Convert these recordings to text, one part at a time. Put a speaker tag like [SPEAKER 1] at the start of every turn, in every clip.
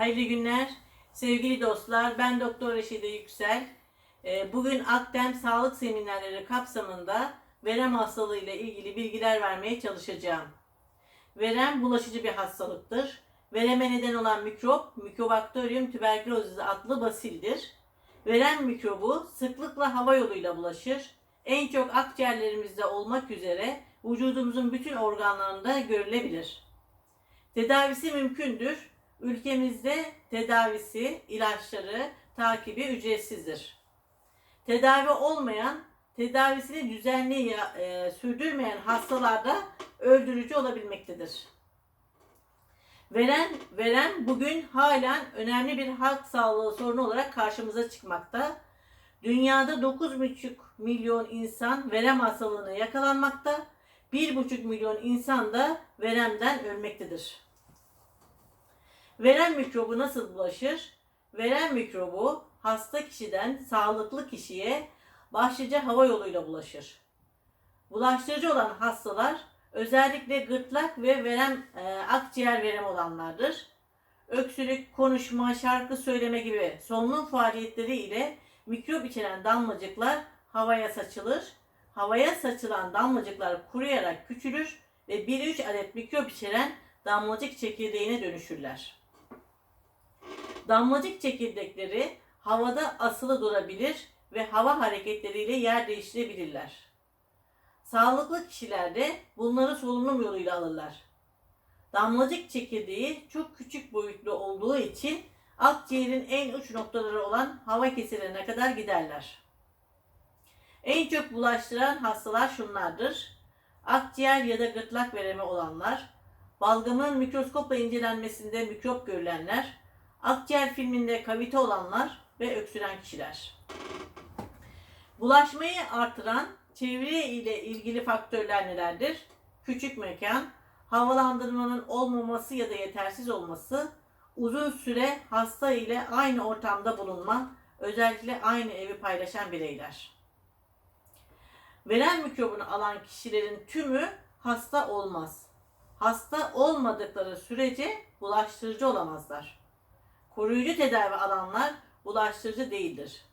[SPEAKER 1] Hayırlı günler. Sevgili dostlar, ben Doktor Reşide Yüksel. Ee, Bugün Akdem Sağlık Seminerleri kapsamında verem hastalığı ile ilgili bilgiler vermeye çalışacağım. Verem bulaşıcı bir hastalıktır. Vereme neden olan mikrop, Mycobacterium tuberculosis adlı basildir. Verem mikrobu sıklıkla hava yoluyla bulaşır. En çok akciğerlerimizde olmak üzere vücudumuzun bütün organlarında görülebilir. Tedavisi mümkündür. Ülkemizde tedavisi, ilaçları, takibi ücretsizdir. Tedavi olmayan, tedavisini düzenli e, sürdürmeyen hastalarda öldürücü olabilmektedir. Veren, veren bugün halen önemli bir halk sağlığı sorunu olarak karşımıza çıkmakta. Dünyada 9,5 milyon insan verem hastalığına yakalanmakta, 1,5 milyon insan da veremden ölmektedir. Verem mikrobu nasıl bulaşır? Verem mikrobu hasta kişiden sağlıklı kişiye başlıca hava yoluyla bulaşır. Bulaştırıcı olan hastalar özellikle gırtlak ve verem e, akciğer verem olanlardır. Öksürük, konuşma, şarkı söyleme gibi solunum faaliyetleri ile mikrop içeren damlacıklar havaya saçılır. Havaya saçılan damlacıklar kuruyarak küçülür ve 1-3 adet mikrop içeren damlacık çekirdeğine dönüşürler. Damlacık çekirdekleri havada asılı durabilir ve hava hareketleriyle yer değiştirebilirler. Sağlıklı kişilerde bunları solunum yoluyla alırlar. Damlacık çekirdeği çok küçük boyutlu olduğu için akciğerin en uç noktaları olan hava keselerine kadar giderler. En çok bulaştıran hastalar şunlardır. Akciğer ya da gırtlak veremi olanlar, balgamın mikroskopla incelenmesinde mikrop görülenler, akciğer filminde kavite olanlar ve öksüren kişiler. Bulaşmayı artıran çevre ile ilgili faktörler nelerdir? Küçük mekan, havalandırmanın olmaması ya da yetersiz olması, uzun süre hasta ile aynı ortamda bulunma, özellikle aynı evi paylaşan bireyler. Verem mikrobunu alan kişilerin tümü hasta olmaz. Hasta olmadıkları sürece bulaştırıcı olamazlar. Koruyucu tedavi alanlar bulaştırıcı değildir.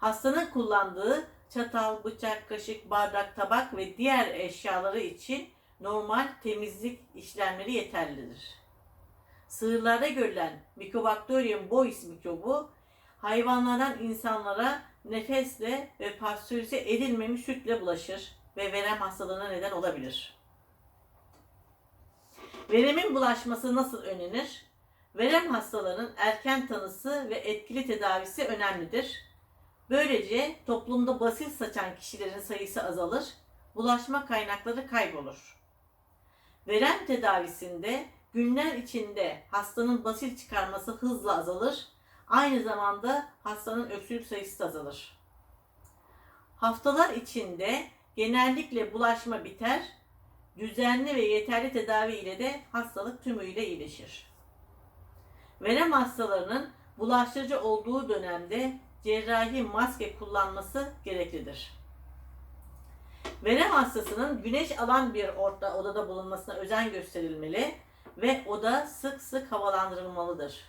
[SPEAKER 1] Hastanın kullandığı çatal, bıçak, kaşık, bardak, tabak ve diğer eşyaları için normal temizlik işlemleri yeterlidir. Sığırlarda görülen Mycobacterium bovis mikrobu hayvanlardan insanlara nefesle ve pastörize edilmemiş sütle bulaşır ve verem hastalığına neden olabilir. Veremin bulaşması nasıl önlenir? Verem hastalarının erken tanısı ve etkili tedavisi önemlidir. Böylece toplumda basil saçan kişilerin sayısı azalır, bulaşma kaynakları kaybolur. Verem tedavisinde günler içinde hastanın basil çıkarması hızla azalır, aynı zamanda hastanın öksürük sayısı da azalır. Haftalar içinde genellikle bulaşma biter, düzenli ve yeterli tedavi ile de hastalık tümüyle iyileşir. Verem hastalarının bulaştırıcı olduğu dönemde cerrahi maske kullanması gereklidir. Verem hastasının güneş alan bir orta odada bulunmasına özen gösterilmeli ve oda sık sık havalandırılmalıdır.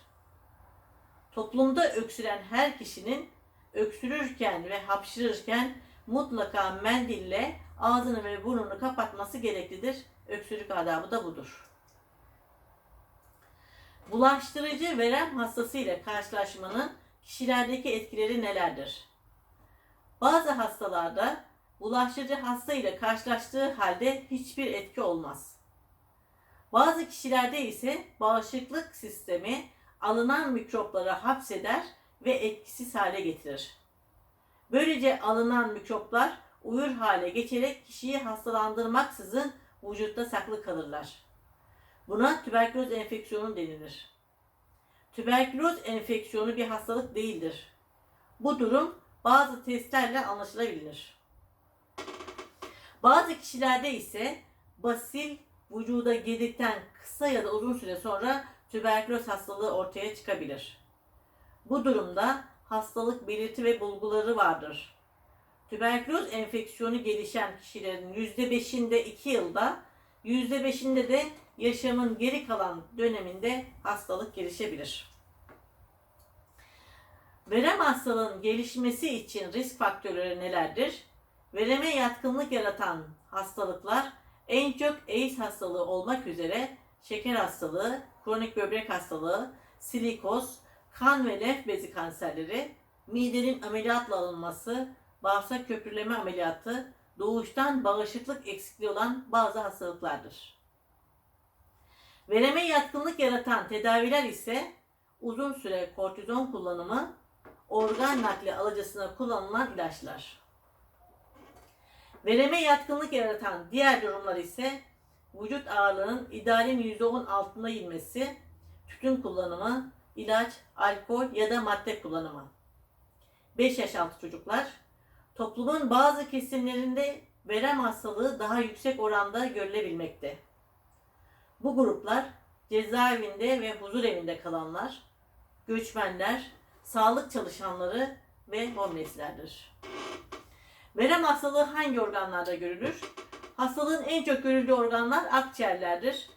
[SPEAKER 1] Toplumda öksüren her kişinin öksürürken ve hapşırırken mutlaka mendille ağzını ve burnunu kapatması gereklidir. Öksürük adabı da budur. Bulaştırıcı verem hastası ile karşılaşmanın kişilerdeki etkileri nelerdir? Bazı hastalarda bulaştırıcı hasta ile karşılaştığı halde hiçbir etki olmaz. Bazı kişilerde ise bağışıklık sistemi alınan mikropları hapseder ve etkisiz hale getirir. Böylece alınan mikroplar uyur hale geçerek kişiyi hastalandırmaksızın vücutta saklı kalırlar. Buna tüberküloz enfeksiyonu denilir. Tüberküloz enfeksiyonu bir hastalık değildir. Bu durum bazı testlerle anlaşılabilir. Bazı kişilerde ise basil vücuda girdikten kısa ya da uzun süre sonra tüberküloz hastalığı ortaya çıkabilir. Bu durumda hastalık belirti ve bulguları vardır. Tüberküloz enfeksiyonu gelişen kişilerin %5'inde 2 yılda, %5'inde de yaşamın geri kalan döneminde hastalık gelişebilir. Verem hastalığın gelişmesi için risk faktörleri nelerdir? Vereme yatkınlık yaratan hastalıklar en çok AIDS hastalığı olmak üzere şeker hastalığı, kronik böbrek hastalığı, silikoz, kan ve lenf bezi kanserleri, midenin ameliyatla alınması, bağırsak köprüleme ameliyatı, doğuştan bağışıklık eksikliği olan bazı hastalıklardır. Vereme yatkınlık yaratan tedaviler ise uzun süre kortizon kullanımı, organ nakli alıcısına kullanılan ilaçlar. Vereme yatkınlık yaratan diğer durumlar ise vücut ağırlığının idealin %10 altında inmesi, tütün kullanımı, ilaç, alkol ya da madde kullanımı. 5 yaş altı çocuklar, toplumun bazı kesimlerinde verem hastalığı daha yüksek oranda görülebilmekte. Bu gruplar cezaevinde ve huzur evinde kalanlar, göçmenler, sağlık çalışanları ve homeless'lerdir. Verem hastalığı hangi organlarda görülür? Hastalığın en çok görüldüğü organlar akciğerlerdir.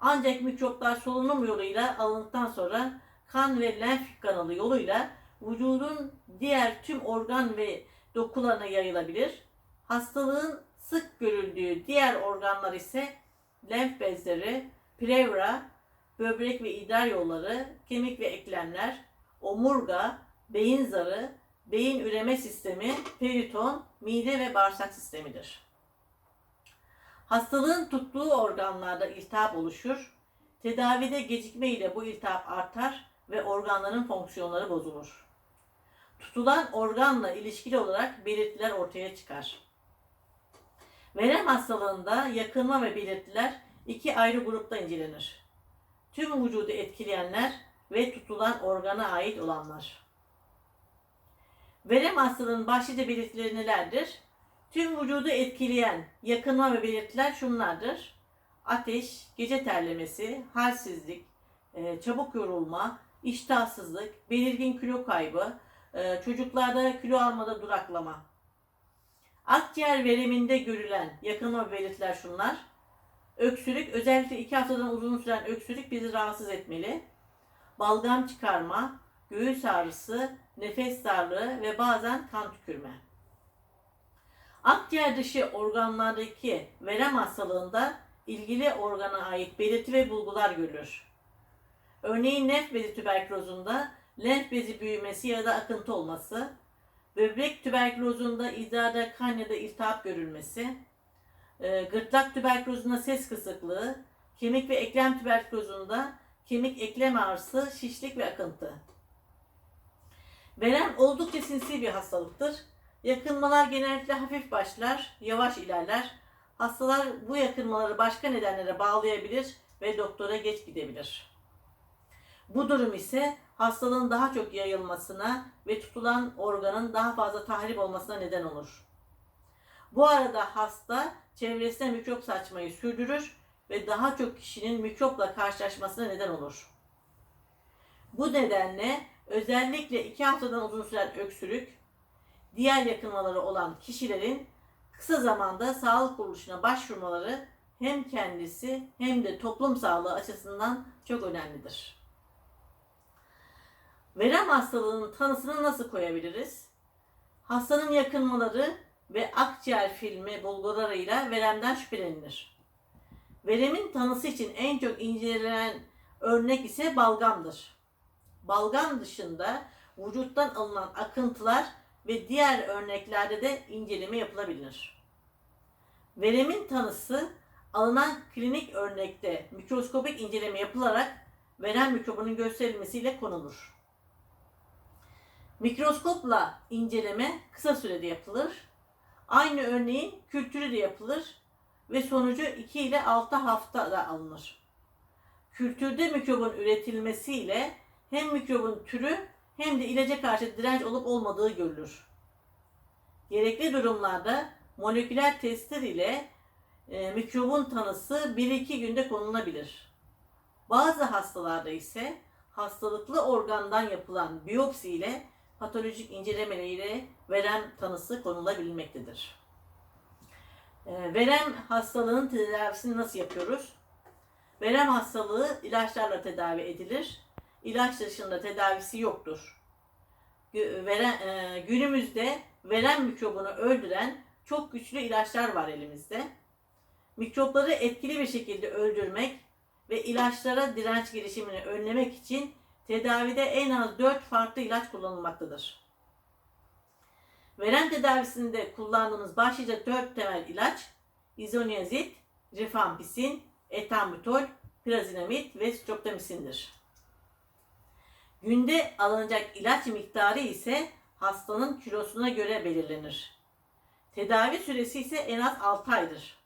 [SPEAKER 1] Ancak mikroplar solunum yoluyla alındıktan sonra kan ve lenf kanalı yoluyla vücudun diğer tüm organ ve dokularına yayılabilir. Hastalığın sık görüldüğü diğer organlar ise lenf bezleri, pleura, böbrek ve idrar yolları, kemik ve eklemler, omurga, beyin zarı, beyin üreme sistemi, periton, mide ve bağırsak sistemidir. Hastalığın tuttuğu organlarda iltihap oluşur. Tedavide gecikme ile bu iltihap artar ve organların fonksiyonları bozulur. Tutulan organla ilişkili olarak belirtiler ortaya çıkar. Verem hastalığında yakınma ve belirtiler iki ayrı grupta incelenir. Tüm vücudu etkileyenler ve tutulan organa ait olanlar. Verem hastalığının başlıca belirtileri nelerdir? Tüm vücudu etkileyen yakınma ve belirtiler şunlardır. Ateş, gece terlemesi, halsizlik, e, çabuk yorulma, iştahsızlık, belirgin kilo kaybı, e, çocuklarda kilo almada duraklama. Akciğer vereminde görülen yakınma belirtiler şunlar. Öksürük, özellikle iki haftadan uzun süren öksürük bizi rahatsız etmeli. Balgam çıkarma, göğüs ağrısı, nefes darlığı ve bazen kan tükürme. Akciğer dışı organlardaki verem hastalığında ilgili organa ait belirti ve bulgular görülür. Örneğin lenf bezi tüberkülozunda lenf bezi büyümesi ya da akıntı olması, böbrek tüberkülozunda idrarda kan ya da iltihap görülmesi, e, gırtlak tüberkülozunda ses kısıklığı, kemik ve eklem tüberkülozunda kemik eklem ağrısı, şişlik ve akıntı. Verem oldukça sinsi bir hastalıktır. Yakınmalar genellikle hafif başlar, yavaş ilerler. Hastalar bu yakınmaları başka nedenlere bağlayabilir ve doktora geç gidebilir. Bu durum ise hastalığın daha çok yayılmasına ve tutulan organın daha fazla tahrip olmasına neden olur. Bu arada hasta çevresine mikrop saçmayı sürdürür ve daha çok kişinin mikropla karşılaşmasına neden olur. Bu nedenle özellikle iki haftadan uzun süren öksürük, diğer yakınmaları olan kişilerin kısa zamanda sağlık kuruluşuna başvurmaları hem kendisi hem de toplum sağlığı açısından çok önemlidir. Verem hastalığının tanısını nasıl koyabiliriz? Hastanın yakınmaları ve akciğer filmi bulgularıyla veremden şüphelenilir. Veremin tanısı için en çok incelenen örnek ise balgamdır. Balgam dışında vücuttan alınan akıntılar ve diğer örneklerde de inceleme yapılabilir. Veremin tanısı alınan klinik örnekte mikroskopik inceleme yapılarak verem mikrobunun gösterilmesiyle konulur. Mikroskopla inceleme kısa sürede yapılır. Aynı örneğin kültürü de yapılır ve sonucu 2 ile 6 haftada alınır. Kültürde mikrobun üretilmesiyle hem mikrobun türü hem de ilaca karşı direnç olup olmadığı görülür. Gerekli durumlarda moleküler testler ile e, mikrobun tanısı 1-2 günde konulabilir. Bazı hastalarda ise hastalıklı organdan yapılan biyopsi ile patolojik incelemeleriyle verem tanısı konulabilmektedir. E, verem hastalığının tedavisini nasıl yapıyoruz? Verem hastalığı ilaçlarla tedavi edilir. İlaç dışında tedavisi yoktur. E, günümüzde verem mikrobunu öldüren çok güçlü ilaçlar var elimizde. Mikropları etkili bir şekilde öldürmek ve ilaçlara direnç gelişimini önlemek için tedavide en az 4 farklı ilaç kullanılmaktadır. Verem tedavisinde kullandığımız başlıca 4 temel ilaç izoniazid, rifampisin, etambutol, pirazinamid ve streptomisindir. Günde alınacak ilaç miktarı ise hastanın kilosuna göre belirlenir. Tedavi süresi ise en az 6 aydır.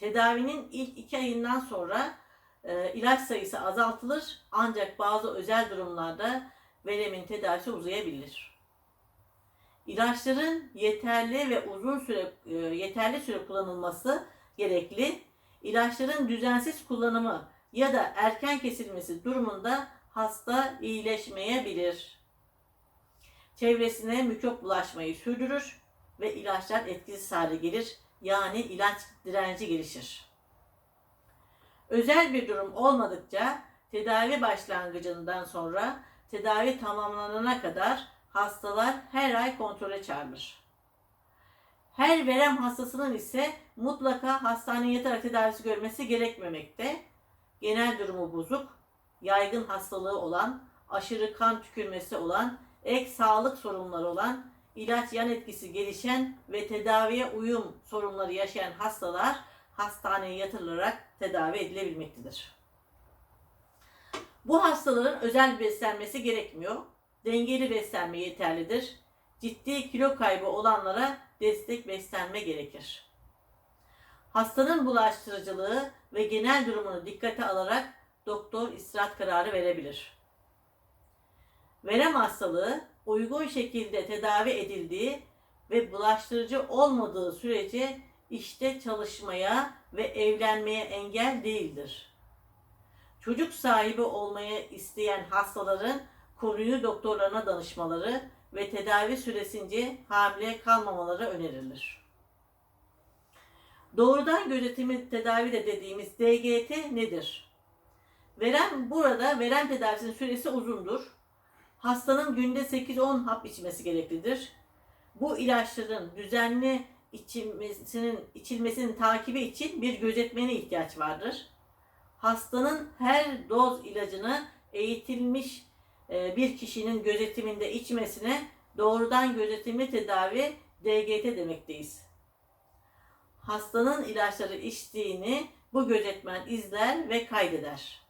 [SPEAKER 1] Tedavinin ilk 2 ayından sonra e, ilaç sayısı azaltılır ancak bazı özel durumlarda veremin tedavisi uzayabilir. İlaçların yeterli ve uzun süre e, yeterli süre kullanılması gerekli. İlaçların düzensiz kullanımı ya da erken kesilmesi durumunda hasta iyileşmeyebilir. Çevresine mikrop bulaşmayı sürdürür ve ilaçlar etkisiz hale gelir. Yani ilaç direnci gelişir. Özel bir durum olmadıkça tedavi başlangıcından sonra tedavi tamamlanana kadar hastalar her ay kontrole çağrılır. Her verem hastasının ise mutlaka hastaneye yatarak tedavisi görmesi gerekmemekte. Genel durumu bozuk, yaygın hastalığı olan, aşırı kan tükürmesi olan, ek sağlık sorunları olan, ilaç yan etkisi gelişen ve tedaviye uyum sorunları yaşayan hastalar hastaneye yatırılarak tedavi edilebilmektedir. Bu hastaların özel beslenmesi gerekmiyor. Dengeli beslenme yeterlidir. Ciddi kilo kaybı olanlara destek beslenme gerekir. Hastanın bulaştırıcılığı ve genel durumunu dikkate alarak doktor istirahat kararı verebilir. Verem hastalığı uygun şekilde tedavi edildiği ve bulaştırıcı olmadığı sürece işte çalışmaya ve evlenmeye engel değildir. Çocuk sahibi olmayı isteyen hastaların konuyu doktorlarına danışmaları ve tedavi süresince hamile kalmamaları önerilir. Doğrudan gözetimi tedavi de dediğimiz DGT nedir? Verem burada verem tedavisinin süresi uzundur. Hastanın günde 8-10 hap içmesi gereklidir. Bu ilaçların düzenli içilmesinin, içilmesinin takibi için bir gözetmene ihtiyaç vardır. Hastanın her doz ilacını eğitilmiş e, bir kişinin gözetiminde içmesine doğrudan gözetimli tedavi DGT demekteyiz. Hastanın ilaçları içtiğini bu gözetmen izler ve kaydeder.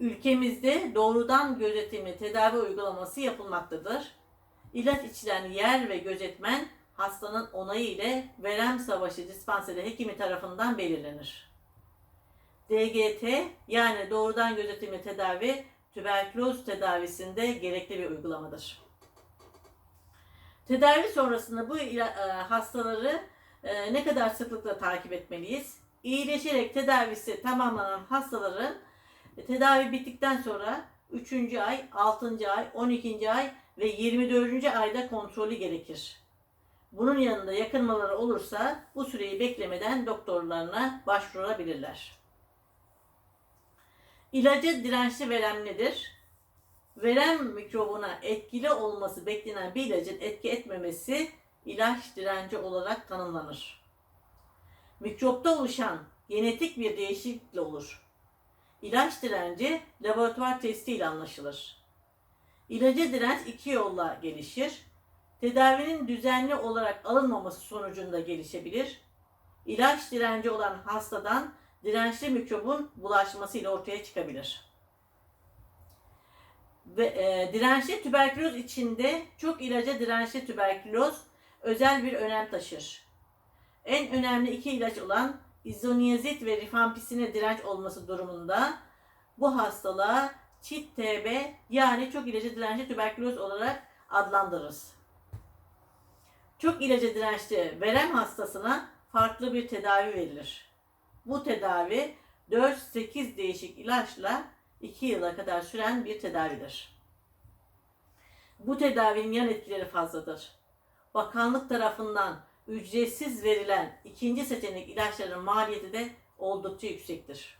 [SPEAKER 1] Ülkemizde doğrudan gözetimli tedavi uygulaması yapılmaktadır. İlaç içilen yer ve gözetmen hastanın onayı ile verem savaşı dispanseri hekimi tarafından belirlenir. DGT yani doğrudan gözetimli tedavi tüberküloz tedavisinde gerekli bir uygulamadır. Tedavi sonrasında bu e, hastaları e, ne kadar sıklıkla takip etmeliyiz? İyileşerek tedavisi tamamlanan hastaların e, tedavi bittikten sonra 3. ay, 6. ay, 12. ay ve 24. ayda kontrolü gerekir. Bunun yanında yakınmaları olursa bu süreyi beklemeden doktorlarına başvurabilirler. İlaca dirençli verem nedir? Verem mikrobuna etkili olması beklenen bir ilacın etki etmemesi ilaç direnci olarak tanımlanır. Mikropta oluşan genetik bir değişiklikle olur. İlaç direnci laboratuvar testiyle anlaşılır. İlaca direnç iki yolla gelişir. Tedavinin düzenli olarak alınmaması sonucunda gelişebilir. İlaç direnci olan hastadan dirençli mikrobun bulaşmasıyla ortaya çıkabilir. Ve e, dirençli tüberküloz içinde çok ilaca dirençli tüberküloz özel bir önem taşır. En önemli iki ilaç olan izoniazid ve rifampisine direnç olması durumunda bu hastalığa çit TB yani çok ilaca dirençli tüberküloz olarak adlandırırız. Çok ilaca dirençli verem hastasına farklı bir tedavi verilir. Bu tedavi 4-8 değişik ilaçla 2 yıla kadar süren bir tedavidir. Bu tedavinin yan etkileri fazladır. Bakanlık tarafından ücretsiz verilen ikinci seçenek ilaçların maliyeti de oldukça yüksektir.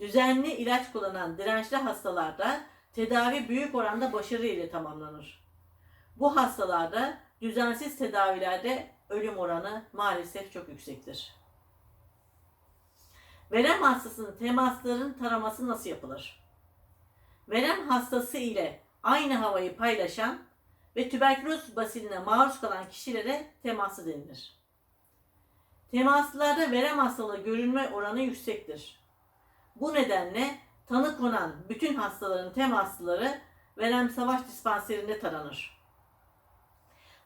[SPEAKER 1] Düzenli ilaç kullanan dirençli hastalarda tedavi büyük oranda başarı ile tamamlanır. Bu hastalarda düzensiz tedavilerde ölüm oranı maalesef çok yüksektir. Verem hastasının temasların taraması nasıl yapılır? Verem hastası ile aynı havayı paylaşan ve tüberküloz basiline maruz kalan kişilere teması denilir. Temaslılarda verem hastalığı görülme oranı yüksektir. Bu nedenle tanı konan bütün hastaların temaslıları verem savaş dispanserinde taranır.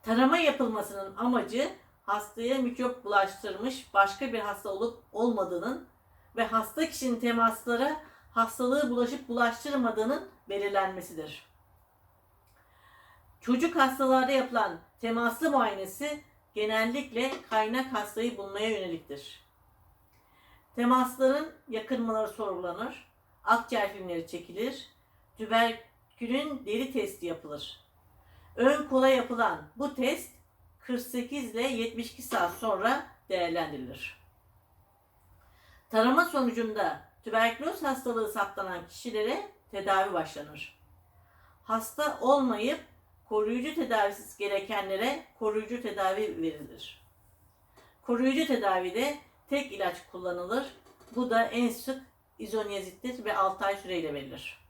[SPEAKER 1] Tarama yapılmasının amacı hastaya mikrop bulaştırmış başka bir hasta olup olmadığının ve hasta kişinin temaslara hastalığı bulaşıp bulaştırmadığının belirlenmesidir. Çocuk hastalarda yapılan temaslı muayenesi genellikle kaynak hastayı bulmaya yöneliktir. Temasların yakınmaları sorgulanır, akciğer filmleri çekilir, tüberkülün deri testi yapılır. Ön kola yapılan bu test 48 ile 72 saat sonra değerlendirilir. Tarama sonucunda tüberküloz hastalığı saptanan kişilere tedavi başlanır. Hasta olmayıp koruyucu tedavisiz gerekenlere koruyucu tedavi verilir. Koruyucu tedavide tek ilaç kullanılır. Bu da en sık izoniyazittir ve 6 ay süreyle verilir.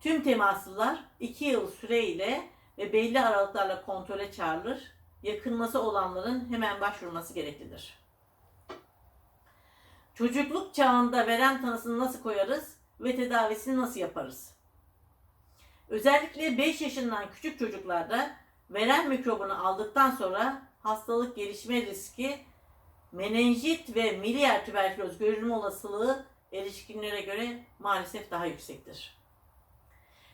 [SPEAKER 1] Tüm temaslılar 2 yıl süreyle ve belli aralıklarla kontrole çağrılır. Yakınması olanların hemen başvurması gereklidir. Çocukluk çağında verem tanısını nasıl koyarız ve tedavisini nasıl yaparız? Özellikle 5 yaşından küçük çocuklarda verem mikrobunu aldıktan sonra hastalık gelişme riski menenjit ve miliyer tüberküloz görülme olasılığı erişkinlere göre maalesef daha yüksektir.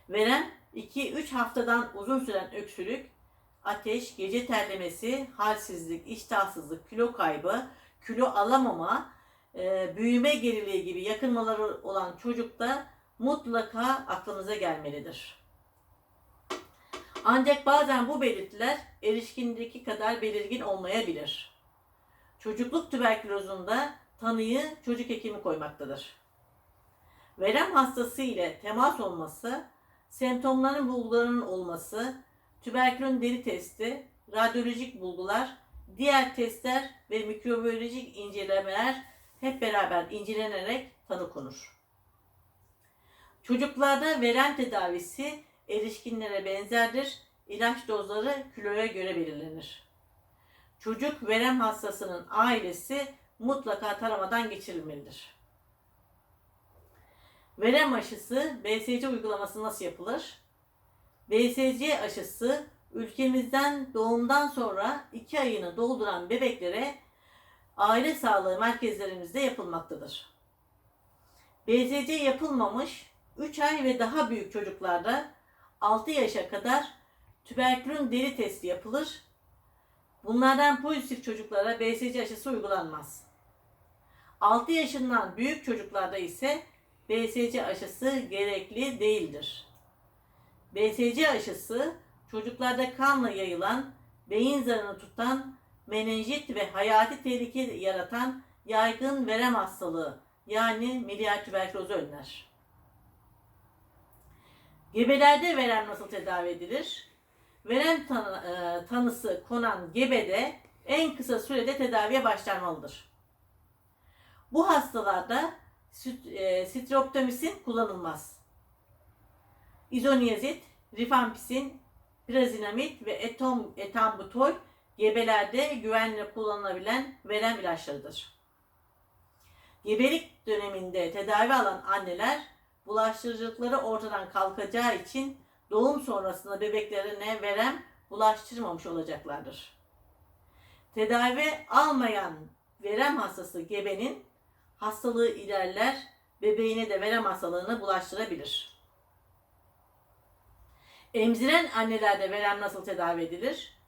[SPEAKER 1] Verem 2-3 haftadan uzun süren öksürük, ateş, gece terlemesi, halsizlik, iştahsızlık, kilo kaybı, kilo alamama, e, büyüme geriliği gibi yakınmaları olan çocukta mutlaka aklınıza gelmelidir. Ancak bazen bu belirtiler erişkindeki kadar belirgin olmayabilir. Çocukluk tüberkülozunda tanıyı çocuk hekimi koymaktadır. Verem hastası ile temas olması, semptomların bulgularının olması, tüberkülün deri testi, radyolojik bulgular, diğer testler ve mikrobiyolojik incelemeler hep beraber incelenerek tanı konur. Çocuklarda verem tedavisi erişkinlere benzerdir. İlaç dozları kiloya göre belirlenir. Çocuk verem hastasının ailesi mutlaka taramadan geçirilmelidir. Verem aşısı BSC uygulaması nasıl yapılır? BSC aşısı ülkemizden doğumdan sonra 2 ayını dolduran bebeklere aile sağlığı merkezlerimizde yapılmaktadır. BSC yapılmamış 3 ay ve daha büyük çocuklarda 6 yaşa kadar tüberkülün deri testi yapılır. Bunlardan pozitif çocuklara BSC aşısı uygulanmaz. 6 yaşından büyük çocuklarda ise BSC aşısı gerekli değildir. BSC aşısı çocuklarda kanla yayılan, beyin zarını tutan, menenjit ve hayati tehlike yaratan yaygın verem hastalığı yani milyar tüberkülozu önler. Gebelerde verem nasıl tedavi edilir? Verem tanı, e, tanısı konan gebede en kısa sürede tedaviye başlanmalıdır. Bu hastalarda e, streptomisin kullanılmaz. İzoniyazid, rifampisin, pirazinamid ve etom, etambutol gebelerde güvenle kullanılabilen verem ilaçlarıdır. Gebelik döneminde tedavi alan anneler bulaştırıcılıkları ortadan kalkacağı için doğum sonrasında bebeklerine verem bulaştırmamış olacaklardır. Tedavi almayan verem hastası gebenin hastalığı ilerler, bebeğine de verem hastalığını bulaştırabilir. Emziren annelerde verem nasıl tedavi edilir?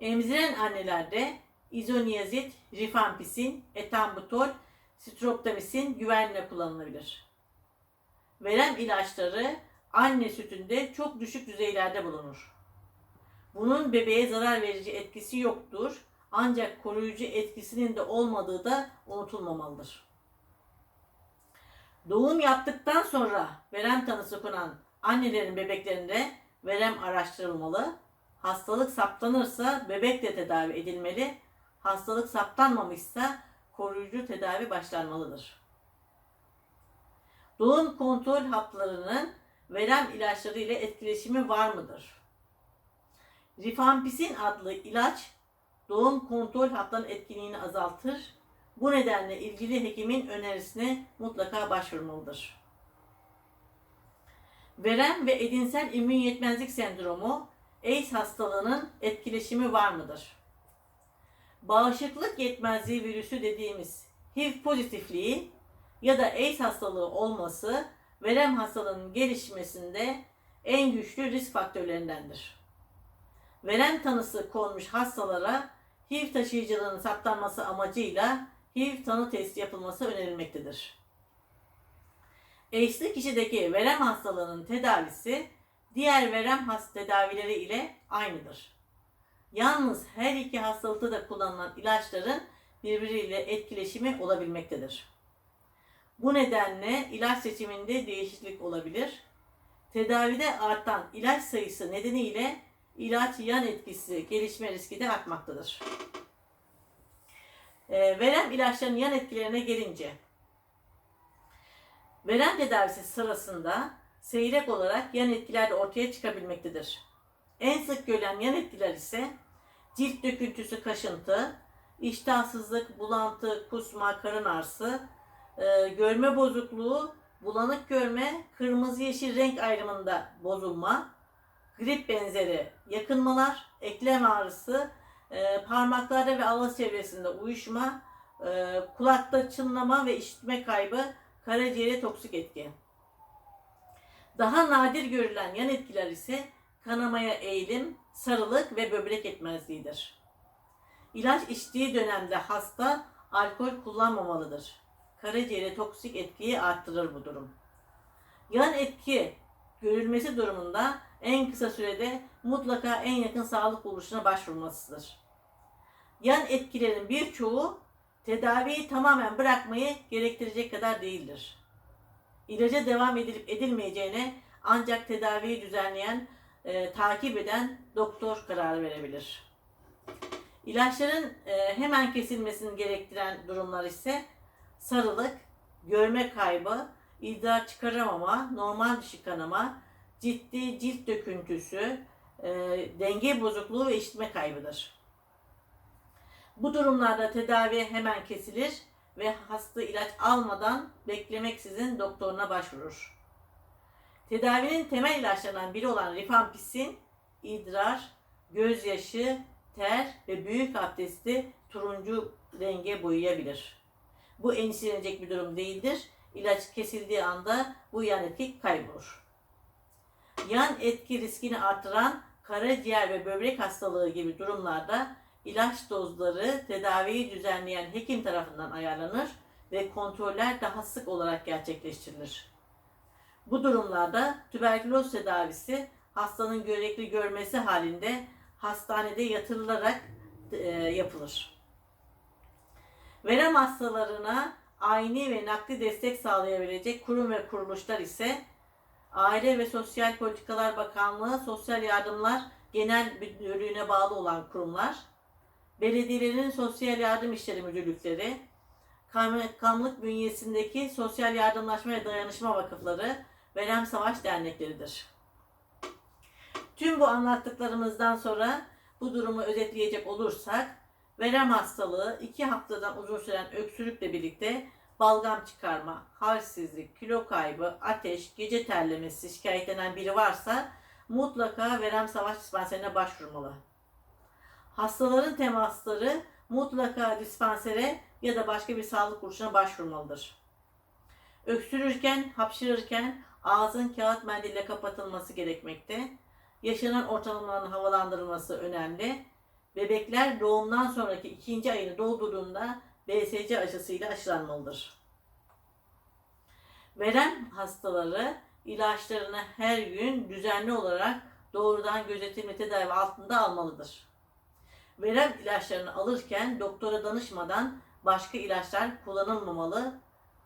[SPEAKER 1] Emziren annelerde izoniyazid, rifampisin, etambutol, stroptamisin güvenle kullanılabilir. Verem ilaçları anne sütünde çok düşük düzeylerde bulunur. Bunun bebeğe zarar verici etkisi yoktur ancak koruyucu etkisinin de olmadığı da unutulmamalıdır. Doğum yaptıktan sonra verem tanısı konan annelerin bebeklerinde verem araştırılmalı. Hastalık saptanırsa bebek de tedavi edilmeli. Hastalık saptanmamışsa koruyucu tedavi başlanmalıdır. Doğum kontrol haplarının verem ilaçları ile etkileşimi var mıdır? Rifampicin adlı ilaç doğum kontrol haplarının etkinliğini azaltır. Bu nedenle ilgili hekimin önerisine mutlaka başvurmalıdır. Verem ve edinsel immün yetmezlik sendromu AIDS hastalığının etkileşimi var mıdır? Bağışıklık yetmezliği virüsü dediğimiz HIV pozitifliği ya da AIDS hastalığı olması verem hastalığının gelişmesinde en güçlü risk faktörlerindendir. Verem tanısı konmuş hastalara HIV taşıyıcılığının saptanması amacıyla HIV tanı testi yapılması önerilmektedir. AIDS'li kişideki verem hastalığının tedavisi diğer verem has tedavileri ile aynıdır. Yalnız her iki hastalıkta da kullanılan ilaçların birbiriyle etkileşimi olabilmektedir. Bu nedenle ilaç seçiminde değişiklik olabilir. Tedavide artan ilaç sayısı nedeniyle ilaç yan etkisi gelişme riski de artmaktadır. E, verem ilaçlarının yan etkilerine gelince, verem tedavisi sırasında seyrek olarak yan etkiler de ortaya çıkabilmektedir. En sık görülen yan etkiler ise cilt döküntüsü, kaşıntı, iştahsızlık, bulantı, kusma, karın ağrısı, e, görme bozukluğu, bulanık görme, kırmızı yeşil renk ayrımında bozulma, grip benzeri yakınmalar, eklem ağrısı, e, parmaklarda ve ağız çevresinde uyuşma, e, kulakta çınlama ve işitme kaybı, karaciğere toksik etki. Daha nadir görülen yan etkiler ise kanamaya eğilim, sarılık ve böbrek yetmezliğidir. İlaç içtiği dönemde hasta alkol kullanmamalıdır. Karaciğere toksik etkiyi arttırır bu durum. Yan etki görülmesi durumunda en kısa sürede mutlaka en yakın sağlık kuruluşuna başvurmasıdır. Yan etkilerin birçoğu tedaviyi tamamen bırakmayı gerektirecek kadar değildir. İlaca devam edilip edilmeyeceğine ancak tedaviyi düzenleyen, e, takip eden doktor karar verebilir. İlaçların e, hemen kesilmesini gerektiren durumlar ise sarılık, görme kaybı, idrar çıkaramama, normal dişi kanama, ciddi cilt döküntüsü, e, denge bozukluğu ve işitme kaybıdır. Bu durumlarda tedavi hemen kesilir ve hasta ilaç almadan beklemeksizin doktoruna başvurur. Tedavinin temel ilaçlarından biri olan rifampicin, idrar, gözyaşı, ter ve büyük abdesti turuncu renge boyayabilir. Bu endişelenecek bir durum değildir. İlaç kesildiği anda bu yan etki kaybolur. Yan etki riskini artıran karaciğer ve böbrek hastalığı gibi durumlarda ilaç dozları tedaviyi düzenleyen hekim tarafından ayarlanır ve kontroller daha sık olarak gerçekleştirilir. Bu durumlarda tüberküloz tedavisi hastanın gerekli görmesi halinde hastanede yatırılarak e, yapılır. Verem hastalarına aynı ve nakli destek sağlayabilecek kurum ve kuruluşlar ise Aile ve Sosyal Politikalar Bakanlığı Sosyal Yardımlar Genel Müdürlüğü'ne bağlı olan kurumlar, belediyelerin sosyal yardım işleri müdürlükleri, kaymakamlık bünyesindeki sosyal yardımlaşma ve dayanışma vakıfları, Verem Savaş dernekleridir. Tüm bu anlattıklarımızdan sonra bu durumu özetleyecek olursak, verem hastalığı iki haftadan uzun süren öksürükle birlikte balgam çıkarma, halsizlik, kilo kaybı, ateş, gece terlemesi şikayetlenen biri varsa mutlaka verem savaş dispanserine başvurmalı. Hastaların temasları mutlaka dispansere ya da başka bir sağlık kuruluşuna başvurmalıdır. Öksürürken, hapşırırken ağzın kağıt mendille kapatılması gerekmekte. Yaşanan ortamların havalandırılması önemli. Bebekler doğumdan sonraki ikinci ayını doldurduğunda BSC aşısıyla aşılanmalıdır. Verem hastaları ilaçlarını her gün düzenli olarak doğrudan gözetimli tedavi altında almalıdır. Verem ilaçlarını alırken doktora danışmadan başka ilaçlar kullanılmamalı.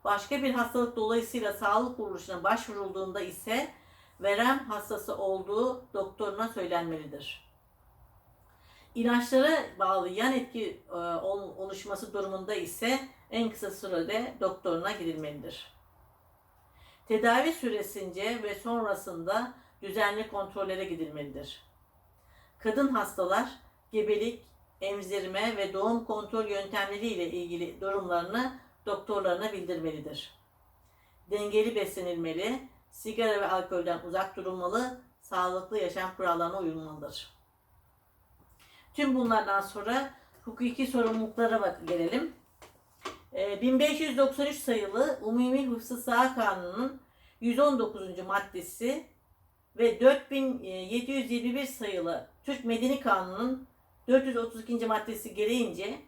[SPEAKER 1] Başka bir hastalık dolayısıyla sağlık kuruluşuna başvurulduğunda ise verem hastası olduğu doktoruna söylenmelidir. İlaçlara bağlı yan etki e, ol- oluşması durumunda ise en kısa sürede doktoruna gidilmelidir. Tedavi süresince ve sonrasında düzenli kontrollere gidilmelidir. Kadın hastalar gebelik, emzirme ve doğum kontrol yöntemleri ile ilgili durumlarını doktorlarına bildirmelidir. Dengeli beslenilmeli, sigara ve alkolden uzak durulmalı, sağlıklı yaşam kurallarına uyulmalıdır. Tüm bunlardan sonra hukuki sorumluluklara bak gelelim. Ee, 1593 sayılı Umumi Hıfzı Sağ Kanunu'nun 119. maddesi ve 4721 sayılı Türk Medeni Kanunu'nun 432. maddesi gereğince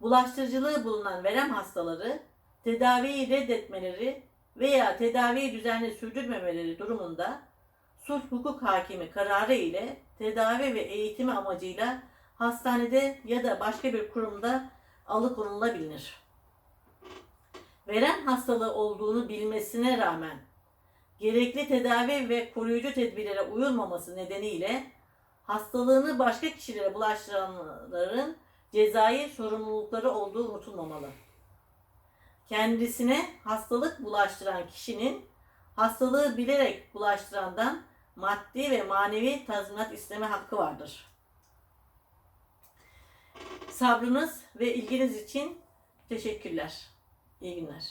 [SPEAKER 1] bulaştırıcılığı bulunan verem hastaları tedaviyi reddetmeleri veya tedaviyi düzenli sürdürmemeleri durumunda sulh hukuk hakimi kararı ile tedavi ve eğitimi amacıyla hastanede ya da başka bir kurumda alıkonulabilir. Veren hastalığı olduğunu bilmesine rağmen gerekli tedavi ve koruyucu tedbirlere uyulmaması nedeniyle hastalığını başka kişilere bulaştıranların cezai sorumlulukları olduğu unutulmamalı. Kendisine hastalık bulaştıran kişinin hastalığı bilerek bulaştırandan maddi ve manevi tazminat isteme hakkı vardır. Sabrınız ve ilginiz için teşekkürler. İyi günler.